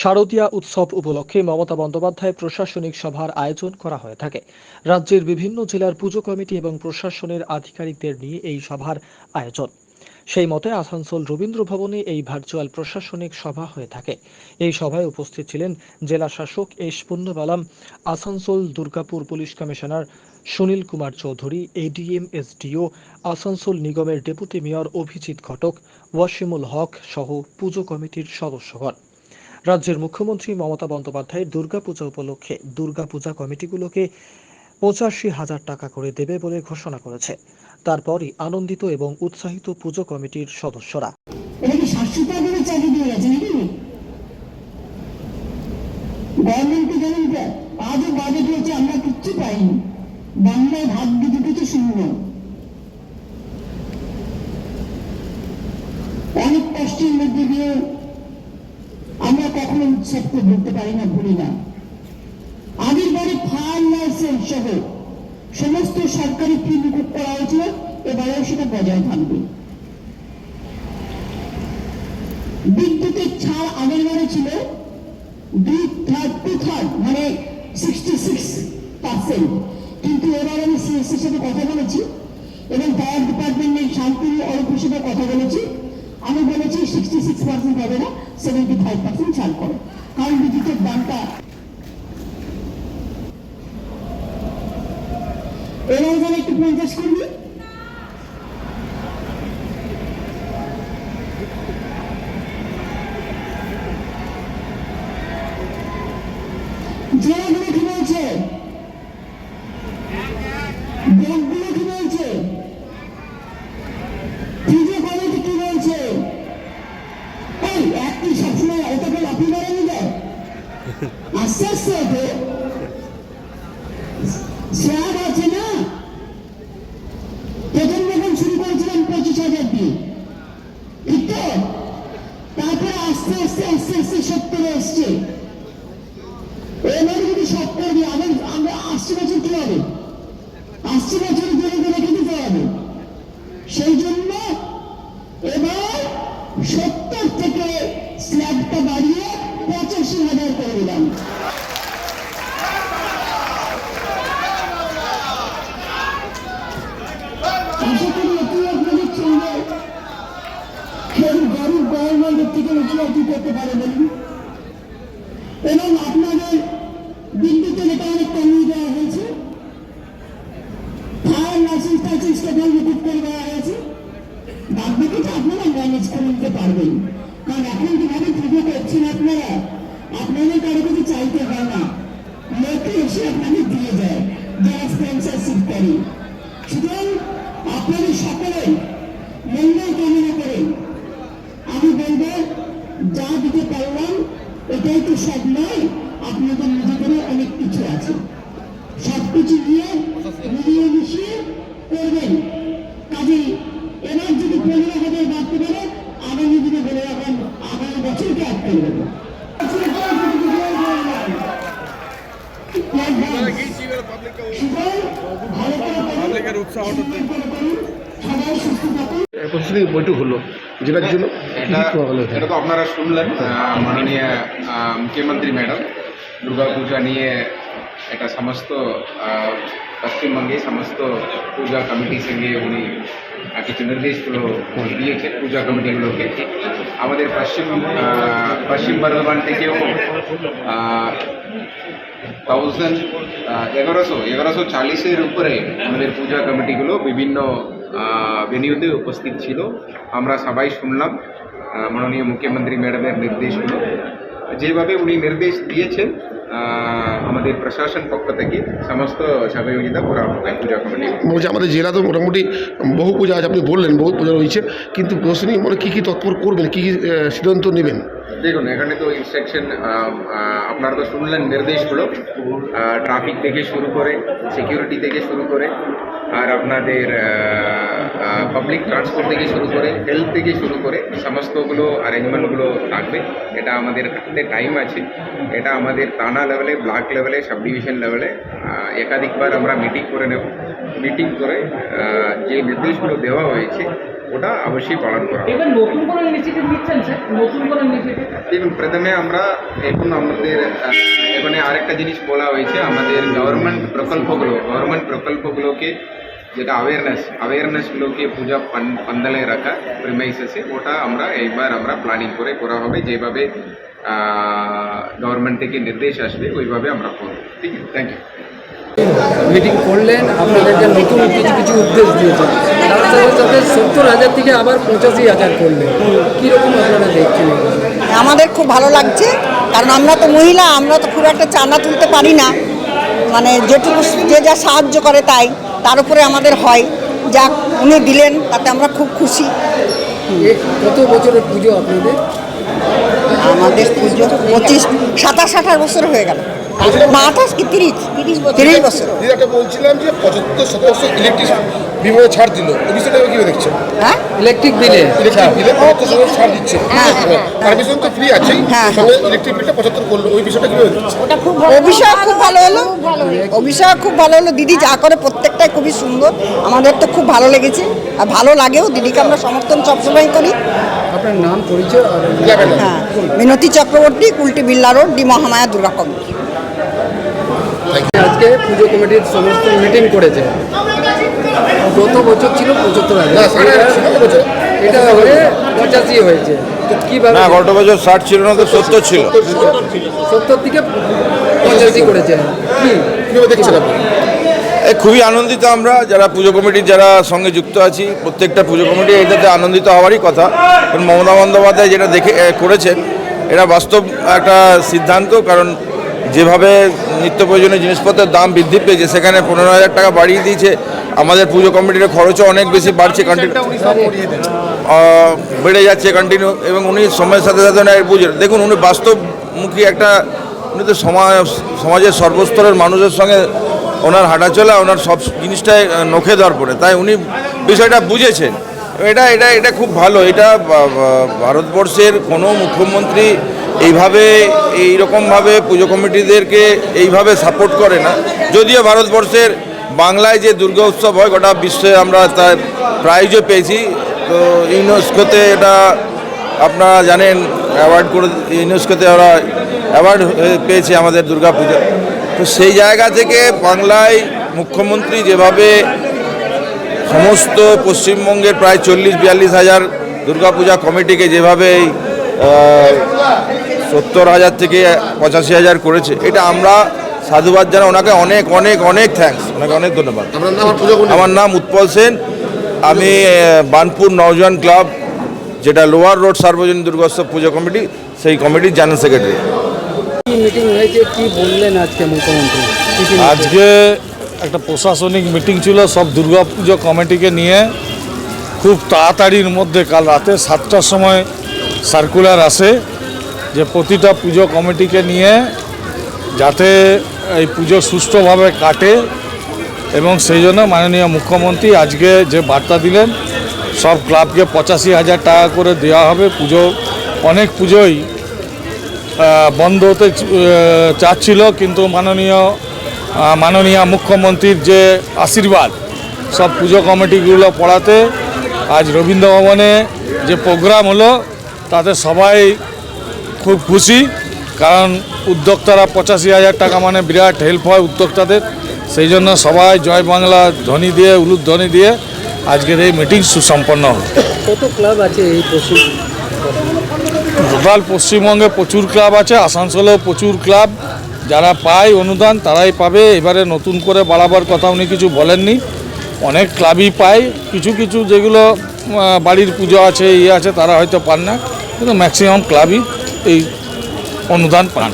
শারদীয়া উৎসব উপলক্ষে মমতা বন্দ্যোপাধ্যায় প্রশাসনিক সভার আয়োজন করা হয়ে থাকে। রাজ্যের বিভিন্ন জেলার পুজো কমিটি এবং প্রশাসনের আধিকারিকদের নিয়ে এই সভার আয়োজন। সেই মতে আসানসোল রবীন্দ্র ভবনে এই ভার্চুয়াল প্রশাসনিক সভা হয়ে থাকে। এই সভায় উপস্থিত ছিলেন জেলা শাসক S Punyabalam, Asansol Durgapur police commissioner Sunil Kumar Chowdhury ADM SDO Asansol নিগমের ডেপুটি মেয়র অভিজিৎ ঘটক, ওয়াসিমুল হক সহ পুজো কমিটির সদস্যগণ রাজ্যের মুখ্যমন্ত্রী মমতা বন্দ্যোপাধ্যায় দুর্গাপূজা উপলক্ষে দুর্গাপূজা কমিটিগুলোকে পঁচাশি হাজার টাকা করে দেবে বলে ঘোষণা করেছে। তারপরই আনন্দিত এবং উৎসাহিত পুজো কমিটির সদস্যরা। অনেক কষ্টের মধ্যে দিয়ে উৎসবকে বলতে পারি না, ভুলি না। আগের বারে ফায়ার লাইসেন্স সহ সমস্ত সরকারি ফি মুকুব করা হয়েছিল, এবারেও সেটা বজায় থাকবে। বিদ্যুতের ছাড় আগের বারে ছিল দুই থার্ড টু থার্ড মানে সিক্সটি সিক্স পার্সেন্ট কিন্তু এবার আমি সিএসসির সাথে কথা বলেছি এবং ফায়ার ডিপার্টমেন্টের শান্তি অল্পের সাথে কথা বলেছি। আমি বলেছি সিক্সটি সিক্স পার্সেন্ট হবে না সেভেন্টি ফাইভ পার্সেন্ট ছাড় করো। কারণ বিদ্যুতের দামটা এবার যেন একটু পঞ্চাশ করবি জেলাগুলো কি বলছে చేసేది స్వాగతిలో রুচিয়াতি করতে পারে বলুন। এবং আপনাদের বিদ্যুতের এটা অনেক কমিয়ে দেওয়া হয়েছে। ফায়ার লাইসেন্স টাইসেন্সটা বই মুকুব করে দেওয়া হয়েছে। বাদ বাকিটা আপনারা ম্যানেজ করে নিতে পারবেন। কারণ এখন যেভাবে পুজো করছেন আপনারা। আপনাদের কারও কিছু চাইতে হয় না। লোকে এসে আপনাকে দিয়ে যায়। যারা স্পন্সারশিপ করে। সুতরাং আপনাদের সকলে মঙ্গল কামনা করে আমি বলব যা দিতে পারলাম এটাই তো সব নয় আপনাদের নিজেদেরও অনেক কিছু আছে। সব কিছু নিয়ে মিলিয়ে মিশিয়ে করবেন। কাজে এবার যদি পনেরো হাজার বাড়তে পারে আগামী দিনে বলে রাখেন আগামী বছরকে এক করে দেবো সুতরাং ভালো করে সবাই সুস্থ থাকুন। প্রস্তুতি বৈঠক হলো? যেটার জন্য এটা তো আপনারা শুনলেন মাননীয় মুখ্যমন্ত্রী ম্যাডাম দুর্গা পূজা নিয়ে এটা সমস্ত পশ্চিমবঙ্গে সমস্ত পূজা কমিটির সঙ্গে উনি কিছু নির্দেশগুলো দিয়েছেন পূজা কমিটিগুলোকে। আমাদের পশ্চিম পশ্চিম বর্ধমান থেকেও থাউজেন্ড এগারোশো এগারোশো চালিশের উপরে আমাদের পূজা কমিটিগুলো বিভিন্ন ভেনিউতে উপস্থিত ছিল। আমরা সবাই শুনলাম। মাননীয় মুখ্যমন্ত্রী ম্যাডামের নির্দেশগুলো যেভাবে উনি নির্দেশ দিয়েছেন আমাদের প্রশাসন পক্ষ থেকে সমস্ত সহযোগিতা করা হবে পূজা কমিটি। বলছে আমাদের জেলা তো মোটামুটি বহু পূজা আছে আপনি বললেন বহু পূজা রয়েছে কিন্তু প্রশ্নই মানে কী কী তৎপর করবেন কী কী সিদ্ধান্ত নেবেন? দেখুন এখানে তো ইনস্ট্রাকশন আপনারা তো শুনলেন নির্দেশগুলো ট্রাফিক থেকে শুরু করে সিকিউরিটি থেকে শুরু করে আর আপনাদের পাবলিক ট্রান্সপোর্ট থেকে শুরু করে হেলথ থেকে শুরু করে সমস্তগুলো অ্যারেঞ্জমেন্টগুলো থাকবে। এটা আমাদের হাতে টাইম আছে। এটা আমাদের থানা লেভেলে ব্লক লেভেলে সাব ডিভিশন লেভেলে একাধিকবার আমরা মিটিং করে নেব। মিটিং করে যে নির্দেশগুলো দেওয়া হয়েছে ওটা অবশ্যই পালন করা নতুন কোনো ইনিশিয়েটিভ নিচ্ছেন স্যার? নতুন কোনো ইনিশিয়েটিভ দেখুন প্রথমে আমরা এখন আমাদের এখানে আরেকটা জিনিস বলা হয়েছে আমাদের গভর্নমেন্ট প্রকল্পগুলো গভর্নমেন্ট প্রকল্পগুলোকে যেটা অ্যাওয়ারনেস অ্যাওয়ারনেসগুলোকে পূজা পান- পান্ডালে রাখা প্রিমাইসেসে ওটা আমরা এইবার আমরা প্ল্যানিং করে করা হবে যেভাবে গভর্নমেন্ট থেকে নির্দেশ আসবে ওইভাবে আমরা করব। ঠিক আছে? থ্যাংক ইউ মিটিং করলেন আপনাদেরকে নতুন কিছু কিছু উদ্দেশ দিয়েছেন তার সাথে সাথে সত্তর হাজার থেকে আবার পঁচাশি হাজার করলেন। কীরকম আপনারা দেখছেন? আমাদের খুব ভালো লাগছে কারণ আমরা তো মহিলা আমরা তো খুব একটা চাঁদা তুলতে পারি না। মানে যেটুকু যে যা সাহায্য করে তাই। তার উপরে আমাদের হয়। যা উনি দিলেন তাতে আমরা খুব খুশি। কত বছরের পুজো আপনাদের? আমাদের পুজো পঁচিশ সাতাশ আঠাশ বছর হয়ে গেল। আঠাশ কি তিরিশ তিরিশ বছর। তিরিশ বছর। দিদি বলছিলাম যে পঁচাত্তর শতাংশ ইলেকট্রিক বিভাগে ছাড় দিল। এই বিষয়টা কীভাবে দেখছেন? হ্যাঁ? ইলেকট্রিক বিলে ইলেকট্রিক বিলে পঁচাত্তর শতাংশ ছাড় দিচ্ছে। হ্যাঁ। পারমিশন তো ফ্রি আছেই। হ্যাঁ। সঙ্গে ইলেকট্রিক বিলটা পঁচাত্তর করল। ওই বিষয়টা কীভাবে দেখছেন? অভিষেক খুব ভালো হলো? অভিষেক খুব ভালো হলো। দিদি যা করে প্রত্যেকটাই খুবই সুন্দর। আমাদের তো খুব ভালো লেগেছে। আর ভালো লাগেও। দিদিকে আমরা সমর্থন সবসময় করি। আপনার নাম পরিচয় হ্যাঁ। Minati Chakraborty Kulti Billa road D Mahamaya Durga committee আজকে পুজো কমিটির সমস্ত মিটিং করেছে। গত বছর ছিল পঁচাত্তর না হাজার এটা হয়ে পঁচাশি হয়েছে। তো কীভাবে? না গত বছর ষাট ছিল না তো সত্তর ছিল। সত্তর থেকে পঁচাশি করেছেন কি দেখছেন আপনি? এ খুবই আনন্দিত আমরা যারা পুজো কমিটির যারা সঙ্গে যুক্ত আছি প্রত্যেকটা পুজো কমিটি এটাতে আনন্দিত হওয়ারই কথা। কারণ মমতা বন্দ্যোপাধ্যায় যেটা দেখে করেছেন এটা বাস্তব একটা সিদ্ধান্ত কারণ যেভাবে নিত্য প্রয়োজনীয় জিনিসপত্রের দাম বৃদ্ধি পেয়েছে সেখানে পনেরো হাজার টাকা বাড়িয়ে দিয়েছে। আমাদের পুজো কমিটির খরচও অনেক বেশি বাড়ছে কন্টিনিউ বেড়ে যাচ্ছে কন্টিনিউ এবং উনি সময়ের সাথে সাথে ওনার বুঝে দেখুন উনি বাস্তবমুখী একটা উনি তো সমাজ সমাজের সর্বস্তরের মানুষের সঙ্গে ওনার হাঁটাচলা ওনার সব জিনিসটাই নখে দর পড়ে। তাই উনি বিষয়টা বুঝেছেন। এটা এটা এটা খুব ভালো। এটা ভারতবর্ষের কোনো মুখ্যমন্ত্রী এইভাবে, এইরকমভাবে পুজো কমিটিদেরকে এইভাবে সাপোর্ট করে না। যদিও ভারতবর্ষের বাংলায় যে দুর্গা উৎসব হয়, গোটা বিশ্বে আমরা তার প্রাইজও পেয়েছি। তো ইউনেস্কোতে এটা আপনারা জানেন, অ্যাওয়ার্ড করে, ইউনেস্কোতে ওরা অ্যাওয়ার্ড পেয়েছে আমাদের দুর্গা পূজা। তো সেই জায়গা থেকে বাংলায় মুখ্যমন্ত্রী যেভাবে সমস্ত পশ্চিমবঙ্গের প্রায় চল্লিশ, বিয়াল্লিশ হাজার দুর্গাপূজা কমিটিকে যেভাবে সত্তর হাজার থেকে পঁচাশি হাজার করেছে। এটা আমরা সাধুবাদ জানা ওনাকে অনেক অনেক অনেক থ্যাঙ্কস ওনাকে অনেক ধন্যবাদ। আপনার নাম আর পুজো কমিটি আমার নাম উৎপল সেন। আমি বানপুর নওজোয়ান ক্লাব যেটা লোয়ার রোড সার্বজনীন দুর্গোৎসব পুজো কমিটি সেই কমিটির জেনারেল সেক্রেটারি। মিটিং হয়েছে? কি বললেন আজকে মুখ্যমন্ত্রী? আজকে একটা প্রশাসনিক মিটিং ছিল সব দুর্গাপুজো কমিটিকে নিয়ে। খুব তাড়াতাড়ির মধ্যে কাল রাতে সাতটার সময় সার্কুলার আসে। যে প্রতিটা পুজো কমিটিকে নিয়ে যাতে এই পুজো সুষ্ঠুভাবে কাটে এবং সেই জন্য মাননীয় মুখ্যমন্ত্রী আজকে যে বার্তা দিলেন, সব ক্লাবকে পঁচাশি হাজার টাকা করে দেওয়া হবে। পুজো, অনেক পুজোই বন্ধ হতে চাচ্ছিল, কিন্তু মাননীয় মাননীয় মুখ্যমন্ত্রীর যে আশীর্বাদ, সব পুজো কমিটিগুলো পড়াতে, আজ রবীন্দ্র ভবনে যে প্রোগ্রাম হলো, তাতে সবাই খুব খুশি কারণ উদ্যোক্তারা পঁচাশি হাজার টাকা মানে বিরাট হেল্প হয় উদ্যোক্তাদের। সেই জন্য সবাই জয় বাংলা ধ্বনি দিয়ে উলুদ ধ্বনি দিয়ে আজকের এই মিটিং সুসম্পন্ন হলো কত ক্লাব আছে এই টোটাল পশ্চিমবঙ্গে প্রচুর ক্লাব আছে আসানসোলেও প্রচুর ক্লাব যারা পায় অনুদান তারাই পাবে। এবারে নতুন করে বাড়াবার কথা উনি কিছু বলেননি। অনেক ক্লাবই পায়। কিছু কিছু যেগুলো বাড়ির পুজো আছে ইয়ে আছে তারা হয়তো পান না। কিন্তু ম্যাক্সিমাম ক্লাবই এই অনুদান পান।